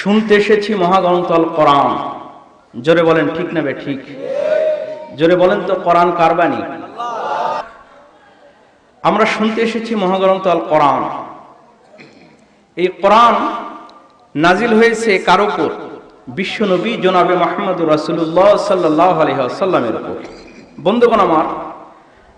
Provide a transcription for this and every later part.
শুনতে এসেছি মহাগ্রন্থল কোরআন। জোরে বলেন, ঠিক নেবে ঠিক? জোরে বলেন তো, কোরআন কারবানি আমরা শুনতে এসেছি মহাগ্রন্থ আল কোরআন। এই কোরআন নাজিল হয়েছে কার উপর? বিশ্বনবী জনাবে মাহমুদুর রাসুল্লাহ সাল্লাহ আলহিহাসাল্লামের উপর। বন্ধুগণ আমার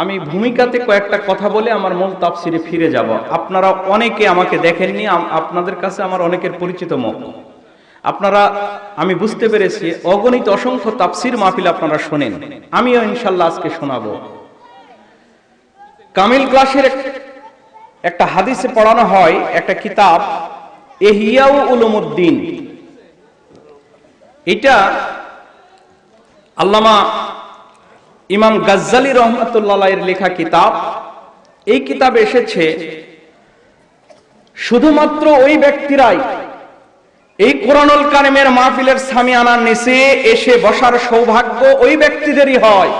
আমি ভূমিকাতে কয়েকটা কথা বলে আমার মূল তাফসিরে ফিরে যাব। আপনারা অনেকে আমাকে দেখেননি আপনাদের কাছে আমার অনেকের পরিচিত মুখ। আপনারা, আমি বুঝতে পেরেছি, অগণিত অসংখ্য তাফসির মাহফিল আপনারা শোনেন। আমিও ইনশাল্লাহ আজকে শোনাবো। কামিল ক্লাসের একটা হাদিসে পড়ানো হয়, একটা কিতাব, এহিয়াউ উলুমুদ্দিন। এটা আল্লামা ইমাম গাজ্জালি রহমতুল্লাহ এর লেখা কিতাব, এই কিতাবে এসেছে, শুধুমাত্র ওই ব্যক্তিরাই এই কোরআনুল কারিমের মাহফিলের সামিয়ানার নিচে এসে বসার সৌভাগ্য ওই ব্যক্তিদেরই হয়।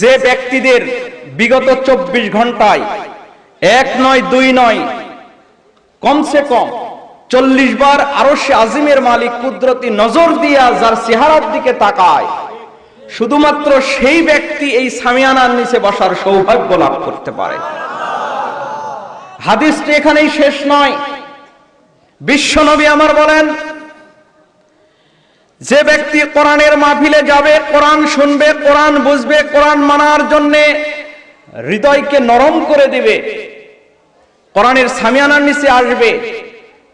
যে ব্যক্তিদের বিগত চব্বিশ ঘন্টায় এক নয়, দুই নয়, কমসে কম চল্লিশ বার আরও সে আজিমের মালিক কুদরতি নজর দিয়া যার চেহারার দিকে তাকায় শুধুমাত্র সেই ব্যক্তি এই সামিয়ানার নিচে বসার সৌভাগ্য লাভ করতে পারে। হাদিসটি এখানেই শেষ নয়। বিশ্বনবী আমার বলেন, যে ব্যক্তি কোরআনের মাহফিলে যাবে, কোরআন শুনবে, কোরআন বুঝবে, কোরআন মানার জন্য হৃদয়কে নরম করে দিবে, কোরআনের সামিয়ানার নিচে আসবে,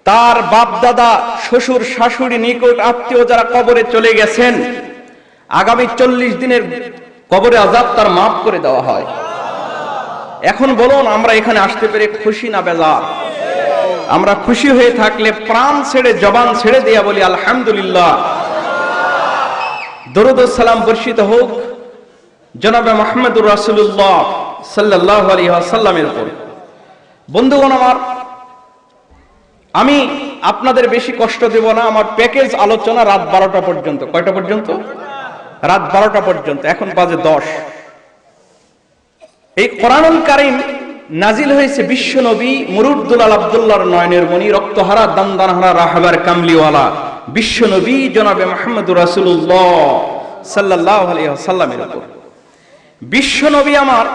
তার বাপ দাদা শ্বশুর, শাশুড়ি, নিকট আত্মীয় যারা কবরে চলে গেছেন আগামী চল্লিশ দিনের কবরে আজাব তার মাফ করে দেওয়া হয়। এখন বলুন, আমরা এখানে আসতে পেরে খুশি না বেজার? আমরা খুশি হয়ে থাকলে প্রাণ ছেড়ে, জবান ছেড়ে দেয়া বলি, আলহামদুলিল্লাহ। দরুদ সালাম বর্ষিত হোক, জনাবে মোহাম্মদুর রাসুল্লাহ সাল্লাহ আলী সাল্লামের উপর। বন্ধুগণ আমার, আমি আপনাদের বেশি কষ্ট দেব না, আমার প্যাকেজ আলোচনা রাত বারোটা পর্যন্ত। কয়টা পর্যন্ত? রাত বারোটা পর্যন্ত, এখন বাজে দশ। এই কোরআনুল কারিম নাজিল হয়েছে বিশ্ব নবী মুরুদ্দুলাল আব্দুল্লাহর নয়নের মণি, রক্তহারা দামদানহারা রাহাবার কামলিওয়ালা। বিশ্ব নবী জনাবে মাহমুদুর রাসুল্লাহ সাল্লাহ সাল্লামের উপর। বিশ্ব নবী আমার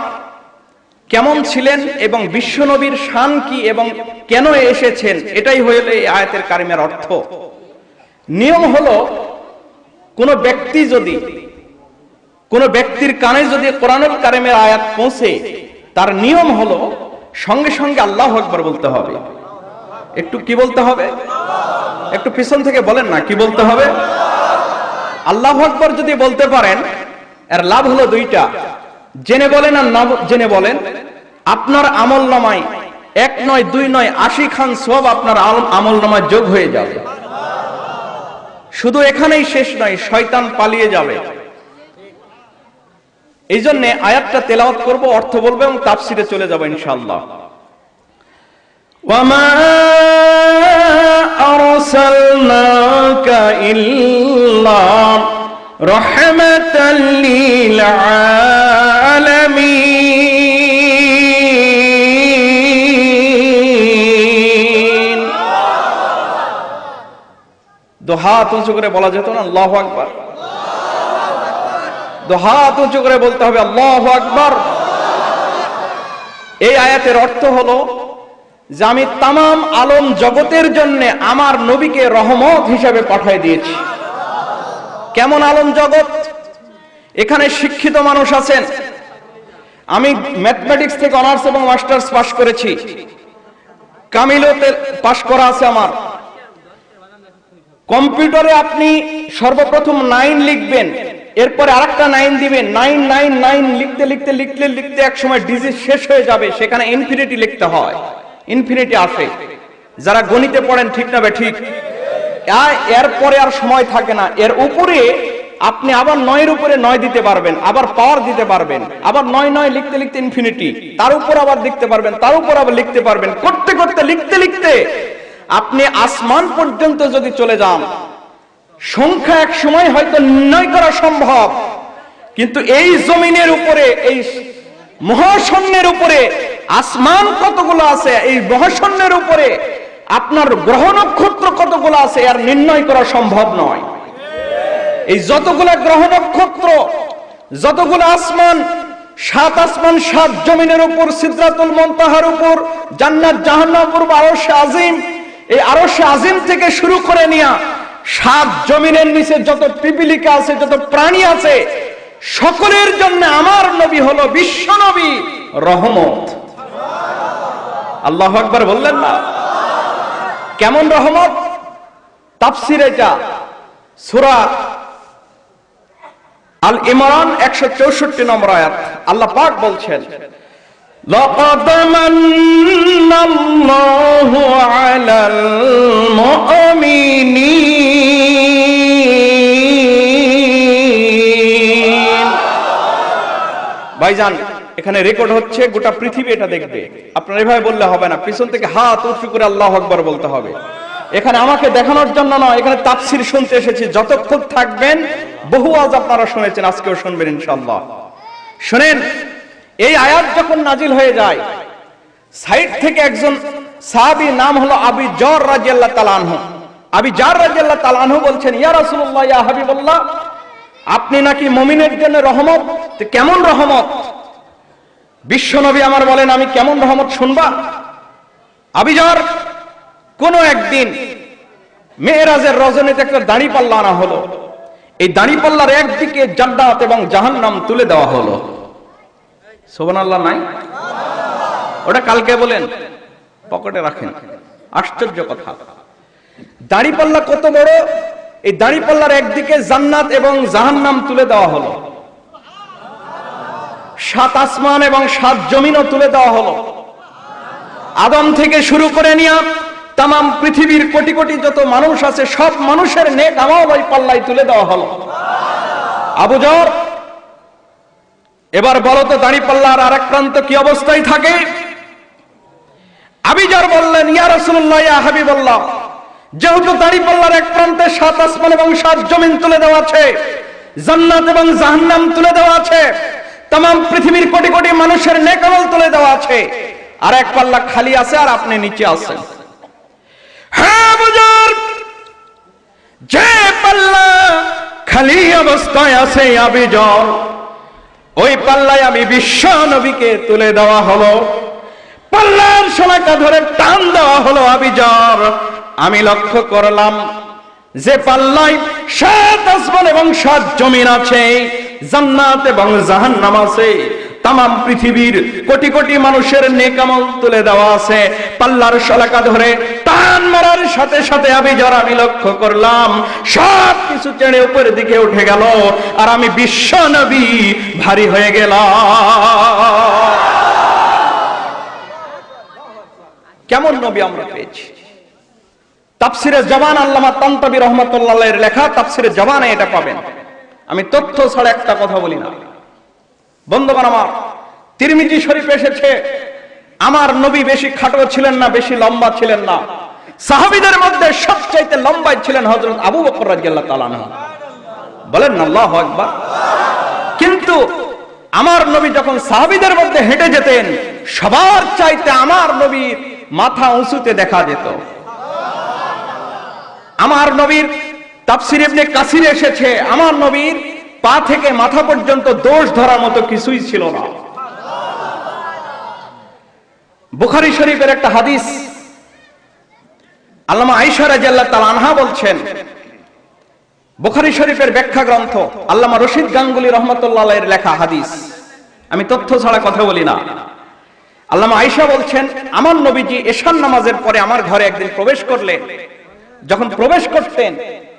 কেমন ছিলেন এবং বিশ্ব নবীর শান কি এবং কেন এসেছেন, এটাই হইল এই আয়াতের কারিমের অর্থ। নিয়ম হলো কোন ব্যক্তি যদি, কোন ব্যক্তির কানে যদি কোরআনুল কারিমের আয়াত পৌঁছে, তার নিয়ম হলো সঙ্গে সঙ্গে আল্লাহ আকবার বলতে হবে। একটু কি বলতে হবে? একটু পিছন থেকে বলেন না, কি বলতে হবে? আল্লাহ আকবার যদি বলতে পারেন, এর লাভ হলো দুইটা। জেনে বলেন আর না জেনে বলেন, আপনার আমল নামায় এক নয়, দুই নয়, আশি খান সব আপনার আমল নামায় যোগ হয়ে যাবে। শুধু এখানেই শেষ নয় শয়তান পালিয়ে যাবে এই জন্য আয়াতটা তেলাওয়াত করব অর্থ বলবো এবং তাফসিরে চলে যাবো ইনশাআল্লাহ وما أرسلناك إلا رحمة للعالمين দোহাত উঁচু করে বলা যেত না? আল্লাহ আকবার। দোহাত উঁচু করে বলতে হবে, আল্লাহ আকবার। এই আয়াতের অর্থ হলো যে আমি তামাম আলম জগতের জন্য আমার নবীকে রহমত হিসেবে পাঠিয়ে দিয়েছি। কেমন আলম জগৎ? এখানে শিক্ষিত মানুষ আছেন। আমি ম্যাথমেটিক্স থেকে অনার্স এবং মাস্টার্স পাশ করেছি। কামিলোতে পাশ করা আছে আমার। কম্পিউটারে আপনি সর্বপ্রথম নাইন লিখবেন, এরপরে আরেকটা নাইন দিবেন, নাইন নাইন নাইন লিখতে লিখতে লিখতে লিখতে এক সময় ডিজিট শেষ হয়ে যাবে, সেখানে ইনফিনিটি লিখতে হয়, ইনফিনিটি আসে। যারা গণিতে পড়েন, ঠিক না বে, ঠিক? এরপরে আর সময় থাকে না, এর উপরে আপনি আবার নয়ের উপরে নয় দিতে পারবেন, আবার পাওয়ার দিতে পারবেন, আবার নয় নয় লিখতে লিখতে ইনফিনিটি, তার উপর আবার লিখতে পারবেন, তার উপর আবার লিখতে পারবেন, করতে করতে, লিখতে লিখতে আপনি আসমান পর্যন্ত যদি চলে যান, সংখ্যা এক সময় হয়তো নির্ণয় করা সম্ভব, কিন্তু এই জমিনের উপরে, এই মহাশূন্যের উপরে আসমান কতগুলো আছে, এই মহাশূন্যের উপরে আপনার গ্রহ নক্ষত্র কতগুলো আছে আর নির্ণয় করা সম্ভব নয়। এই যতগুলো গ্রহ নক্ষত্র, যতগুলো আসমান, সাত আসমান, সাত জমিনের উপর সিদ্ধাতুল মন্তাহার উপর, জান্নাত জাহান্নাম উপর, আরশে আজিম এই আরশে আজিম থেকে শুরু করে নিয়া সাত জমিনের নিচে যত পিপিলিকা আছে, যত প্রাণী আছে, সকলের জন্য আমার নবী হলো বিশ্ব নবী, রহমত। আল্লাহ আকবার বললেন না? কেমন রহমত? তাফসির এটা, সূরা আল ইমরান একশো চৌষট্টি নম্বর আয়াত। আল্লাহ পাক বলছেন لقد من الله على المؤمنين ভাইজান এখানে রেকর্ড হচ্ছে গোটা পৃথিবী এটা দেখবে আপনার এভাবে বললে হবে না পিছন থেকে হাত উঁচু করে আল্লাহ আকবার বলতে হবে এখানে আমাকে দেখানোর জন্য নয় এখানে তাফসির শুনতে এসেছি যতক্ষণ থাকবেন বহু আজ আপনারা শুনেছেন আজকেও শুনবেন ইনশাল্লাহ শুনেন এই আয়াত যখন নাজিল হয়ে যায় সাইড থেকে একজন সাহাবী নাম হলো আবি জর রাজিয়াল্লাহ তালানহু আবি জার রাজিয়াল্লাহ তালানহু বলছেন, ইয়া রাসূলুল্লাহ, ইয়া হাবিবাল্লাহ, আপনি নাকি মুমিনের জন্য রহমত? কেমন রহমত? বিশ্বনবী আমার বলেন, আমি কেমন রহমত শুনবা? আবিজার কোন একদিন মেয়েরাজের রজনীতে একটা দাড়ি পাল্লা আনা হলো। এই দাড়ি পাল্লার একদিকে জান্নাত এবং জাহান্নাম তুলে দেওয়া হলো। সোবান আল্লাহ নাই? ওটা কালকে বলেন। পকেটে রাখেন। আশ্চর্য কথা। দাড়ি পাল্লা কত বড়? এই দাড়ি পাল্লার একদিকে জান্নাত এবং জাহান্নাম তুলে দেওয়া হলো। সাত আসমান এবং সাত জমিনও তুলে দেওয়া হলো। আদম থেকে শুরু করে নিয়া তাম পৃথিবীর কোটি কোটি যত মানুষ আছে, সব মানুষের নেক আমল ওই পাল্লাই তুলে দেওয়া হলো। আবু জর এবার বলো তো দাড়ি পাল্লার আর এক প্রান্ত কি অবস্থায় থাকে? আবিজার বললেন, ইয়া রাসূলুল্লাহ, ইয়া হাবিবাল্লাহ, যেহেতু দাড়ি পাল্লার এক প্রান্তে সাত আসমান এবং সাত জমিন তুলে দেওয়া আছে, জান্নাত এবং জাহান্নাম তুলে দেওয়া আছে তাম পৃথিবীর কোটি কোটি মানুষের নেকামল তুলে দেওয়া আছে, আর এক পাল্লা খালি আছে আর আপনি নিচে আছেন। হ্যাঁ যে পাল্লা খালি অবস্থায় আছে, আবিজর। ওই পাল্লায় আমি বিশ্ব নবীকে তুলে দেওয়া হলো। পাল্লার সলাকা ধরে টান দেওয়া হলো আবিজর। আমি লক্ষ্য করলাম যে পাল্লায় সাত আসমান এবং সাত জমিন আছে, জান্নাত এবং জাহান্নাম আছে। তাম পৃথিবীর কোটি কোটি মানুষের নেকামল তুলে দেওয়া আছে। পাল্লার শলাকা ধরে টান মারার সাথে সাথে আমি যারা, আমি লক্ষ্য করলাম, সব কিছু চেড়ে উপরের দিকে উঠে গেল আর আমি বিশ্ব নবী ভারী হয়ে গেলাম। কেমন নবী আমরা পেয়েছি? তাফসিরে জবান আল্লামা তান্তাবি রহমতুল্লাহ লেখা তাফসিরে জবানে এটা পাবেন। আমি তথ্য ছাড়া একটা কথা বলি না। বন্ধুগণ আমার, তিরমিজি শরীফ এসেছে, আমার নবী বেশি খাটো ছিলেন না, বেশি লম্বা ছিলেন না। সাহাবিদের মধ্যে সবচাইতে লম্বাই ছিলেন হযরত আবু বকর রাদিয়াল্লাহু তাআলা আনহু। বলেন না, আল্লাহু আকবার। কিন্তু আমার নবী যখন সাহাবিদের মধ্যে হেঁটে যেতেন, সবার চাইতে আমার নবীর মাথা উঁচুতে দেখা যেত। আমার নবীর তাফসির ইবনে কাসির এসেছে, আমার নবীর পা থেকে মাথা পর্যন্ত দোষ ধরার মতো কিছুই ছিল না। বুখারী শরীফের একটা হাদিস আল্লামা আয়েশা রাদিয়াল্লাহু তাআলা আনহা বলছেন, বুখারী শরীফের ব্যাখ্যা গ্রন্থ আল্লামা রশিদ গাঙ্গুলি রহমতুল্লাহ এর লেখা হাদিস। আমি তথ্য ছাড়া কথা বলি না। আল্লামা আয়েশা বলছেন, আমার নবীজি এশান নামাজের পরে আমার ঘরে একদিন প্রবেশ করলেন। যখন প্রবেশ করতেন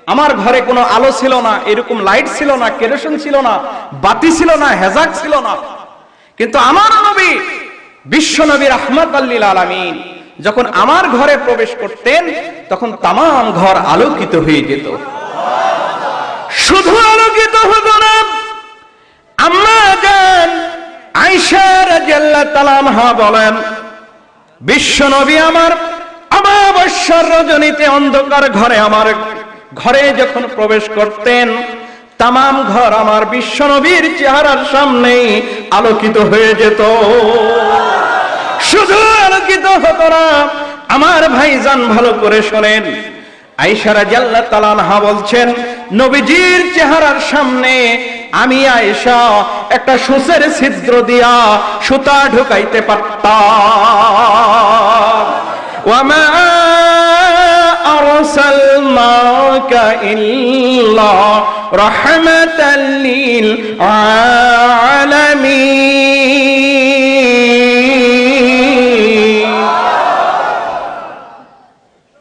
আমার ঘরে কোনো আলো ছিল না, এরকম লাইট ছিল না, কেরোসিন ছিল না, বাতি ছিল না, হেজাক ছিল না। কিন্তু আমার নবী বিশ্ব নবী রহমত আল্লিল আলামিন যখন আমার ঘরে প্রবেশ করতেন, তখন তামাম ঘর আলোকিত হয়ে যেত। শুধু আলোকিত হতো না বলেন, বিশ্ব নবী আমার অমাবস্যার রজনীতে অন্ধকার ঘরে আমার ঘরে যখন প্রবেশ করতেন, তামাম ঘর আমার বিশ্ব নবীর চেহারার সামনে আলোকিত হয়ে যেত। শুধু আলোকিত হতো না, আমার ভাইজান ভালো করে শোনেন। আয়েশা জাল্লা তালানহা বলছেন, নবীজির চেহারার সামনে আমি আয়েশা একটা সুসের ছিদ্র দিয়া সুতা ঢুকাইতে পারতাম। ওয়ামা أرسلناك إلا رحمة للعالمين.